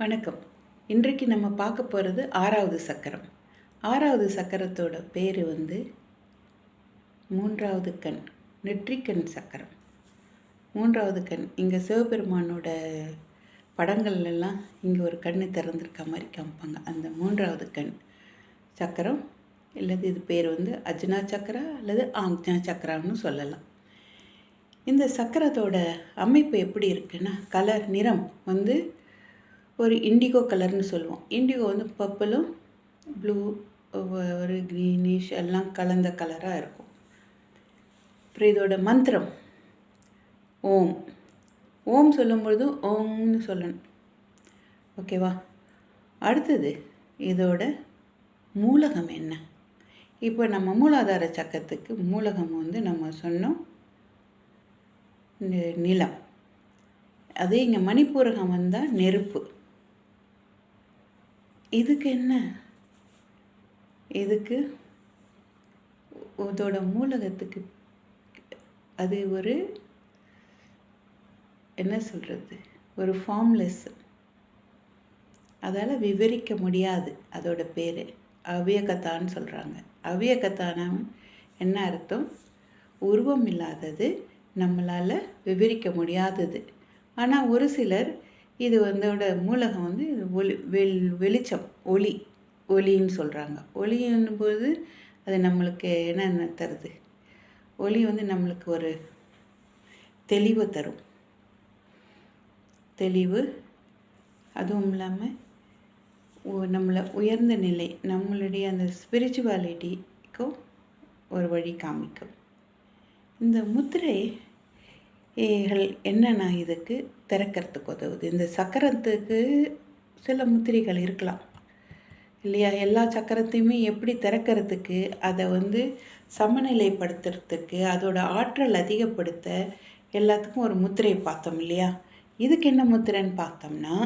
வணக்கம். இன்றைக்கு நம்ம பார்க்க போகிறது ஆறாவது சக்கரம். ஆறாவது சக்கரத்தோட பேர் வந்து மூன்றாவது கண் நெற்றிக்கண் சக்கரம். மூன்றாவது கண் இங்கே சிவபெருமானோட படங்கள்லாம் இங்கே ஒரு கண் திறந்திருக்க மாதிரி காமிப்பாங்க. அந்த மூன்றாவது கண் சக்கரம் இல்லது இது பேர் வந்து அஜ்னா சக்கரா அல்லது ஆக்ஞா சக்கரான்னு சொல்லலாம். இந்த சக்கரத்தோட அமைப்பு எப்படி இருக்குன்னா கலர் நிறம் வந்து ஒரு இண்டிகோ கலர்னு சொல்லுவோம். இண்டிகோ வந்து பர்பிளும் ப்ளூ ஒரு க்ரீனிஷ் எல்லாம் கலந்த கலராக இருக்கும். அப்புறம் இதோட மந்திரம் ஓம். ஓம் சொல்லும்பொழுது ஓம்னு சொல்லணும். ஓகேவா அடுத்தது இதோட மூலகம் என்ன? இப்போ நம்ம மூலாதார சக்கரத்துக்கு மூலகம் வந்து நம்ம சொன்னோம். நிலம். அதே இங்கே மணிப்பூரகம் வந்தால் நெருப்பு. இதுக்கு என்ன இதுக்கு இதோட மூலகத்துக்கு அது ஒரு என்ன சொல்கிறது ஒரு ஃபார்ம்லெஸ் அதால் விவரிக்க முடியாது அதோட பேர் அவியகத்தான்னு சொல்கிறாங்க அவ்வியகத்தான என்ன அர்த்தம் உருவம் இல்லாதது நம்மளால் விவரிக்க முடியாதது ஆனால் ஒரு சிலர் இது வந்தோட மூலகம் வந்து ஒளி வெள் வெளிச்சம் ஒளி ஒளின்னு சொல்கிறாங்க ஒளின்னும்போது அது நம்மளுக்கு என்னென்ன தருது? ஒளி வந்து நம்மளுக்கு ஒரு தெளிவு தரும். தெளிவு அதுவும் இல்லாமல் நம்மளை உயர்ந்த நிலை நம்மளுடைய அந்த ஸ்பிரிச்சுவாலிட்டிக்கும் ஒரு வழி காமிக்கும். இந்த முத்திரை என்னென்ன இதுக்கு திறக்கிறதுக்கு உதவுது. இந்த சக்கரத்துக்கு சில முத்திரைகள் இருக்கலாம். இல்லையா? எல்லா சக்கரத்தையுமே எப்படி திறக்கிறதுக்கு அதை வந்து சமநிலைப்படுத்துறதுக்கு அதோட ஆற்றல் அதிகப்படுத்த எல்லாத்துக்கும் ஒரு முத்திரையை பார்த்தோம் இல்லையா? இதுக்கு என்ன முத்திரைன்னு பார்த்தோம்னா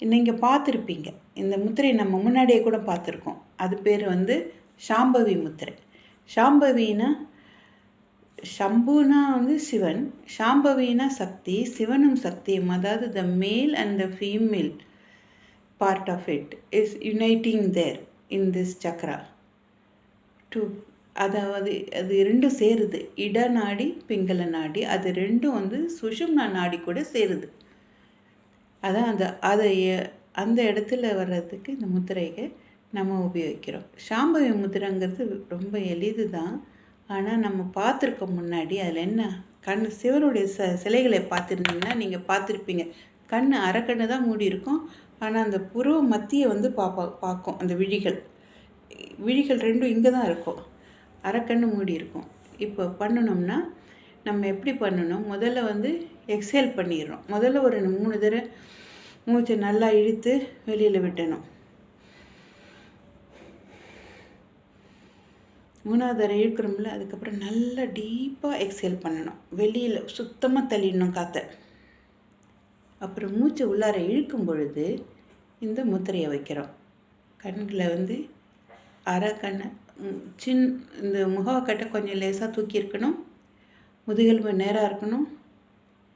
நீங்கள் பார்த்துருப்பீங்க. இந்த முத்திரையை நம்ம முன்னாடியே கூட பார்த்துருக்கோம். அது பேர் வந்து சாம்பவி முத்திரை. சாம்பவின்னா ஷம்புனா வந்து சிவன் ஷாம்பவினா சக்தி சிவனும் சக்தியும் அதாவது the male and the female part of it is uniting there in this chakra to அதாவது அது ரெண்டும் சேருது. இட நாடி பிங்கள நாடி அது ரெண்டும் வந்து சுஷும்னா நாடி கூட சேருது. அதான் அந்த அதை அந்த இடத்துல வர்றதுக்கு இந்த முத்திரையை நம்ம உபயோகிக்கிறோம். சாம்பவி முத்திரைங்கிறது ரொம்ப எளிது தான் ஆனால் நம்ம பார்த்துருக்க முன்னாடி அதில் என்ன? கண் சிவனுடைய ச சிலைகளை பார்த்துருந்தீங்கன்னா நீங்கள் பார்த்துருப்பீங்க. கண் அரைக்கண்ணு தான் மூடி இருக்கும். ஆனால் அந்த புருவ மத்தியை வந்து பார்ப்பா பார்க்கும் அந்த விழிகள். விழிகள் ரெண்டும் இங்கே தான் இருக்கும். அரைக்கண்ணு மூடி இருக்கும். இப்போ பண்ணணும்னா நம்ம எப்படி பண்ணணும்? முதல்ல வந்து எக்ஸேல் பண்ணிடுறோம். முதல்ல ஒரு மூணு தடவை மூச்சை நல்லா இழுத்து வெளியில் விட்டணும். மூணாவது தடவை இழுக்கிறோம்ல அதுக்கப்புறம் நல்லா டீப்பாக எக்ஸேல் பண்ணணும். வெளியில் சுத்தமாக தள்ளிடணும் காற்றை அப்புறம் மூச்சை உள்ளார இழுக்கும் பொழுது இந்த முத்திரையை வைக்கிறோம். கண்களை வந்து அரை கண்ணை சின் இந்த முகக்கட்டை கொஞ்சம் லேசாக தூக்கி இருக்கணும். முதுகெலும்பு நேராக இருக்கணும்.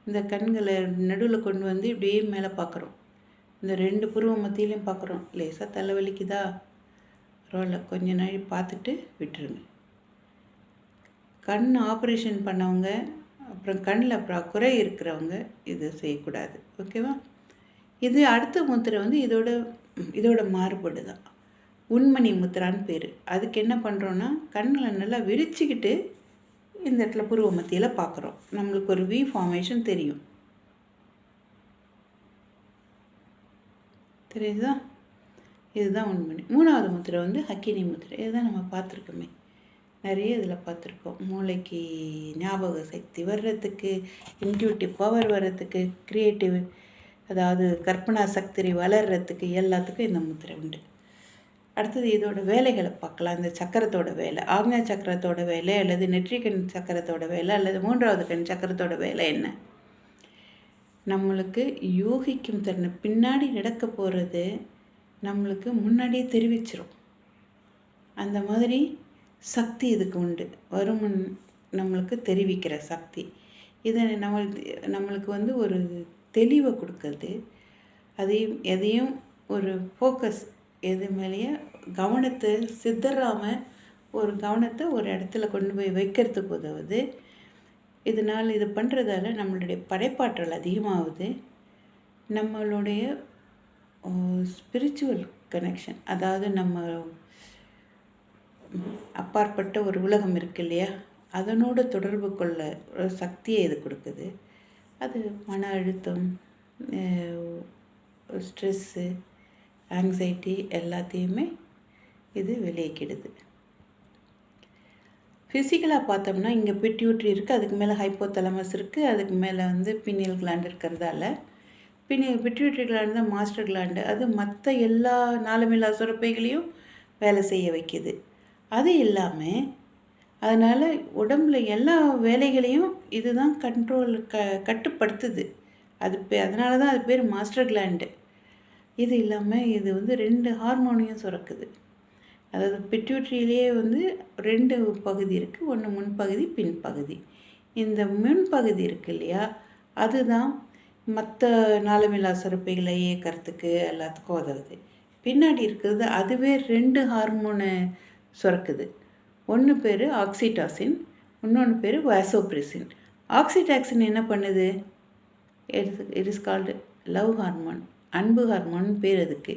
இந்த கண்களை நடுவில் கொண்டு வந்து இப்படியே மேலே பார்க்குறோம் இந்த ரெண்டு புருவ மத்தியிலையும் பார்க்குறோம் லேசாக தலைவலிக்குதா ரோலை கொஞ்ச நாள் பார்த்துட்டு விட்டுருங்க. கண் ஆப்ரேஷன் பண்ணவங்க அப்புறம் கண்ணில் அப்புறம் குறை இருக்கிறவங்க இது செய்யக்கூடாது. ஓகேவா? இது அடுத்த முத்திரை வந்து இதோட இதோட மாறுபாடு தான். உண்மணி முத்திரான்னு பேர். அதுக்கு என்ன பண்ணுறோன்னா கண்ணில் நல்லா விரிச்சுக்கிட்டு இந்த இடத்துல பூர்வ மத்தியில் பார்க்குறோம். நம்மளுக்கு ஒரு வி ஃபார்மேஷன் தெரியும். தெரியுதா? இதுதான் உண்மணி மூணாவது முத்திரை வந்து ஹக்கினி முத்திரை. இதுதான் நம்ம பார்த்துருக்கோமே. நிறைய இதில் பார்த்துருக்கோம். மூளைக்கு ஞாபக சக்தி வர்றதுக்கு இன்ட்யூட்டிவ் பவர் வர்றதுக்கு க்ரியேட்டிவ் அதாவது கற்பனா சக்தி வளர்றதுக்கு எல்லாத்துக்கும் இந்த முத்திரை உண்டு. அடுத்தது இதோட வேலைகளை பார்க்கலாம். இந்த சக்கரத்தோட வேலை ஆக்ஞா சக்கரத்தோட வேலை அல்லது நெற்றிக்கண் சக்கரத்தோட வேலை அல்லது மூன்றாவது கண் சக்கரத்தோட வேலை என்ன? நம்மளுக்கு யூகிக்கும் திறனை பின்னாடி நடக்க போகிறது நம்மளுக்கு முன்னாடியே தெரிவிச்சிடும் அந்த மாதிரி சக்தி இதுக்கு உண்டு. வரும் முன் நம்மளுக்கு தெரிவிக்கிற சக்தி. இதை நம்ம நம்மளுக்கு வந்து ஒரு தெளிவை கொடுக்கறது. அதையும் எதையும் ஒரு ஃபோக்கஸ் எது மேலேயே கவனத்தை சிதறாமல் ஒரு கவனத்தை ஒரு இடத்துல கொண்டு போய் வைக்கிறதுக்கு உதவுது. இதனால் இது பண்ணுறதால நம்மளுடைய படைப்பாற்றல் அதிகமாகுது. நம்மளுடைய ஸ்பிரிச்சுவல் கனெக்ஷன் அதாவது நம்ம அப்பாற்பட்ட ஒரு உலகம் இருக்கு இல்லையா? அதனோட தொடர்பு கொள்ள ஒரு சக்தியை இது கொடுக்குது. அது மன அழுத்தம் ஸ்ட்ரெஸ்ஸு ஆங்ஸைட்டி எல்லாத்தையுமே இது வெளியேக்கிடுது ஃபிசிக்கலாக பார்த்தோம்னா இங்கே பிட்யூட்ரி இருக்குது அதுக்கு மேலே ஹைப்போதலமஸ் இருக்குது அதுக்கு மேலே வந்து பின்னியல் கிளாண்ட் இருக்கிறதால பின்னி பிட்யூட்ரி கிளாண்டு தான் மாஸ்டர் கிளாண்டு அது மற்ற எல்லா நாளமில்லா சுரப்பைகளையும் வேலை செய்ய வைக்குது. அது இல்லாமல் அதனால் உடம்புல எல்லா வேலைகளையும் இதுதான் கண்ட்ரோல் க கட்டுப்படுத்துது. அது பே அதனால தான் அது பேர் மாஸ்டர் கிளாண்டு இது இல்லாமல் இது வந்து ரெண்டு ஹார்மோனியும் சுரக்குது. அதாவது பிட்யூட்ரியிலேயே வந்து ரெண்டு பகுதி இருக்குது ஒன்று முன்பகுதி பின்பகுதி. இந்த முன்பகுதி இருக்கு இல்லையா அதுதான் மற்ற நாளமில்லா சுரப்பைகளை இயக்கிறதுக்கு எல்லாத்துக்கும் உதவுது. பின்னாடி இருக்கிறது அதுவே ரெண்டு ஹார்மோனை சுரக்குது. ஒன்று பேர் ஆக்சிடாசின் இன்னொன்று பேர் வாசோப்ரிசின். ஆக்சிடாக்சின் என்ன பண்ணுது? It is called love hormone அன்பு ஹார்மோன் பேர் அதுக்கு.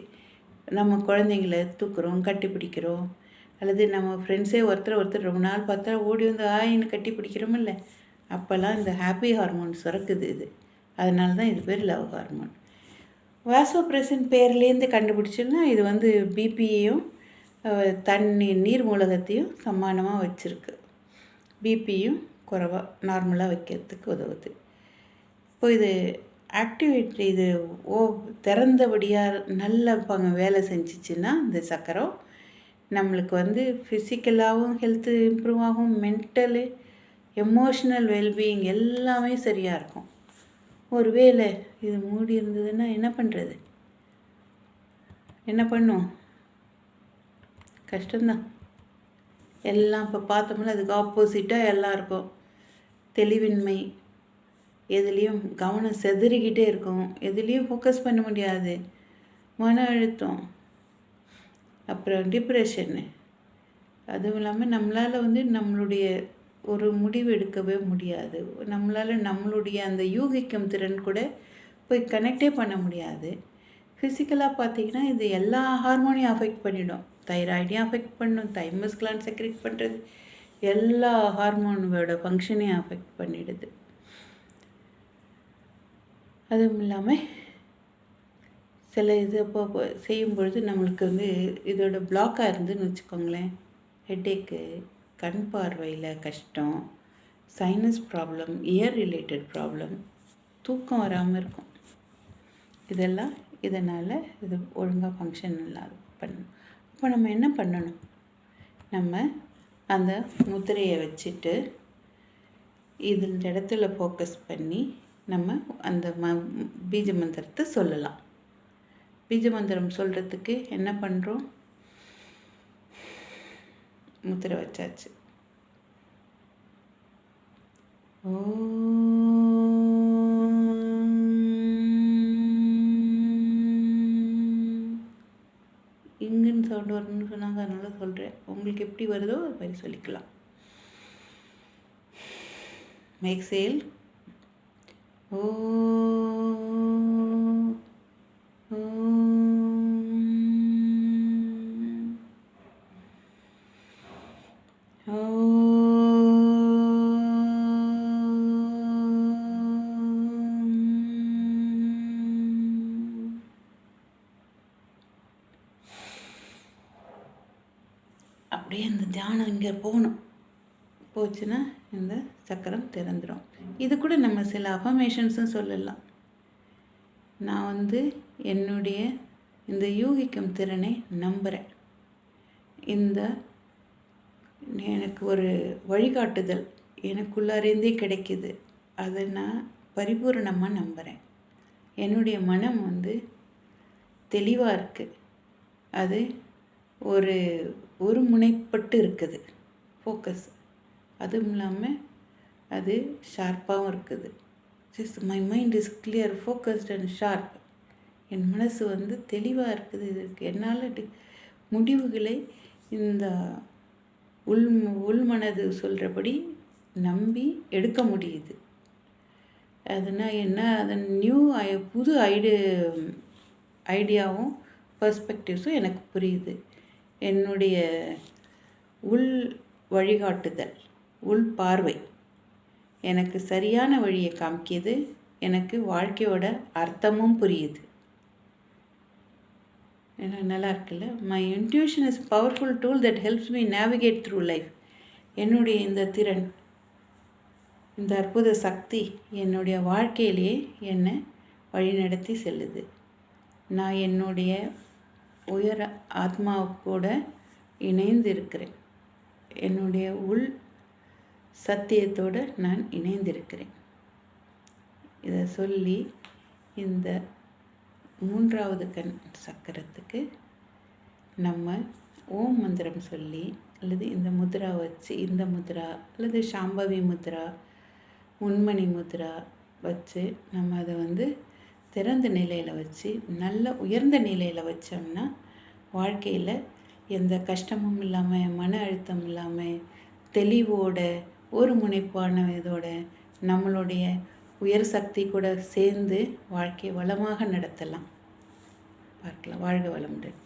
நம்ம குழந்தைங்கள தூக்குறோம் கட்டி பிடிக்கிறோம் அல்லது நம்ம ஃப்ரெண்ட்ஸே ஒருத்தர் ஒருத்தர் ரொம்ப நாள் பார்த்தா ஓடி வந்து ஆயின்னு கட்டி பிடிக்கிறோம் இல்லை? அப்போல்லாம் இந்த ஹாப்பி ஹார்மோன் சுரக்குது இது. அதனால தான் இது பேர் லவ் ஹார்மோன். வாசோப்ரெசின் பேர்லேருந்து கண்டுபிடிச்சோன்னா இது வந்து பிபியையும் தண்ணி நீர் மூலகத்தையும் சமானமாக வச்சுருக்கு. பிபியும் குறைவாக நார்மலாக வைக்கிறதுக்கு உதவுது. இப்போ இது ஆக்டிவிட்டி இது ஓ திறந்தபடியாக நல்ல பங்க வேலை செஞ்சிச்சின்னா இந்த சக்கரம் நம்மளுக்கு வந்து ஃபிசிக்கலாகவும் ஹெல்த்து இம்ப்ரூவ் ஆகும் மென்டலு எமோஷ்னல் வெல்பீயிங் எல்லாமே சரியாக இருக்கும். ஒரு வேலை இது மூடி இருந்ததுன்னா என்ன பண்ணுறது என்ன பண்ணும்? கஷ்டம்தான். எல்லாம் இப்போ பார்த்தோம்னா அதுக்கு ஆப்போசிட்டாக எல்லாம் இருக்கும். தெளிவின்மை. எதுலேயும் கவனம் செதறிக்கிட்டே இருக்கும். எதுலேயும் ஃபோக்கஸ் பண்ண முடியாது. மன அழுத்தம். அப்புறம் டிப்ரெஷன்னு அதுவும் இல்லாமல் நம்மளால் வந்து நம்மளுடைய ஒரு முடிவு எடுக்கவே முடியாது. நம்மளால் நம்மளுடைய அந்த யூகிக்கும் திறன் கூட போய் கனெக்டே பண்ண முடியாது. ஃபிசிக்கலாக பார்த்தீங்கன்னா இது எல்லா ஹார்மோனையும் அஃபெக்ட் பண்ணிடும். தைராய்டையும் அஃபெக்ட் பண்ணும் தைமஸ் கிளான் செக்ரேட் பண்ணுறது எல்லா ஹார்மோனோட ஃபங்க்ஷனையும் அஃபெக்ட் பண்ணிடுது. அதுவும் இல்லாமல் சில இது அப்போ செய்யும் பொழுது நம்மளுக்கு வந்து இதோட பிளாக்காக இருந்துன்னு வச்சுக்கோங்களேன். ஹெட்டேக்கு கண் பார்வையில் கஷ்டம் sinus problem ear related problem தூக்கம் வராமல் இருக்கும். இதெல்லாம் இதனால் இது ஒழுங்காக ஃபங்க்ஷன் இல்லாத பண்ணணும். இப்போ நம்ம என்ன பண்ணணும்? நம்ம அந்த முத்திரையை வச்சுட்டு இது இந்த இடத்துல ஃபோக்கஸ் பண்ணி நம்ம அந்த ம பீஜ மந்திரத்தை சொல்லலாம். பீஜ மந்திரம் சொல்கிறதுக்கு என்ன பண்ணுறோம் முத்திரை வச்சாச்சு ஓ இங்குன்னு சவுண்டு வரணும்னு சொன்னாங்க அதனால சொல்கிறேன் உங்களுக்கு எப்படி வருதோ அது மாதிரி சொல்லிக்கலாம். மேக் சேல் ஓ அப்படியே இந்த தியானம் இங்கே போகணும். போச்சுன்னா இந்த சக்கரம் திறந்துடும் இது கூட நம்ம சில அஃபர்மேஷன்ஸும் சொல்லலாம். நான் வந்து என்னுடைய இந்த யூகிக்கும் திறனை நம்புகிறேன் இந்த எனக்கு ஒரு வழிகாட்டுதல் எனக்குள்ளாரேந்தே கிடைக்கிது. அதை நான் பரிபூரணமாக நம்புகிறேன் என்னுடைய மனம் வந்து தெளிவாக இருக்குது அது ஒரு ஒரு முனைப்பட்டு இருக்குது. ஃபோக்கஸ் அதுவும் இல்லாமல் அது ஷார்ப்பாகவும் இருக்குது. Just my mind is clear focused and sharp என் மனசு வந்து தெளிவாக இருக்குது இதுக்கு என்னால் டி- முடிவுகளை இந்த உள் உள்மனது சொல்கிறபடி நம்பி எடுக்க முடியுது. அதுனால் என்ன? அதன் நியூ ஐ புது ஐடு ஐடியாவும் பர்ஸ்பெக்டிவ்ஸும் எனக்கு புரியுது. என்னுடைய உள் வழிகாட்டுதல் உள் பார்வை எனக்கு சரியான வழியை காமிக்கிது. எனக்கு வாழ்க்கையோட அர்த்தமும் புரியுது. நல்லா இருக்குல்ல? My intuition is powerful tool that helps me navigate through life என்னுடைய இந்த திறன் இந்த அற்புத சக்தி என்னுடைய வாழ்க்கையிலேயே என்னை வழிநடத்தி செல்லுது. நான் என்னுடைய உயர ஆத்மாவோட இணைந்து இருக்கிறேன் என்னுடைய உள் சத்தியத்தோடு நான் இணைந்திருக்கிறேன். இதை சொல்லி இந்த மூன்றாவது கண் சக்கரத்துக்கு நம்ம ஓம் மந்திரம் சொல்லி அல்லது இந்த முத்ரா வச்சு இந்த முத்ரா அல்லது சாம்பவி முத்ரா உண்மணி முத்ரா வச்சு நம்ம அதை வந்து திறந்த நிலையில் வச்சு நல்ல உயர்ந்த நிலையில் வச்சோம்னா வாழ்க்கையில் எந்த கஷ்டமும் இல்லாமல் மன அழுத்தம் இல்லாமல் தெளிவோட ஒரு முனைப்பான இதோட நம்மளுடைய உயர் சக்தி கூட சேர்ந்து வாழ்க்கையை வளமாக நடத்தலாம். பார்க்கலாம். வாழ்க வளமுடன்.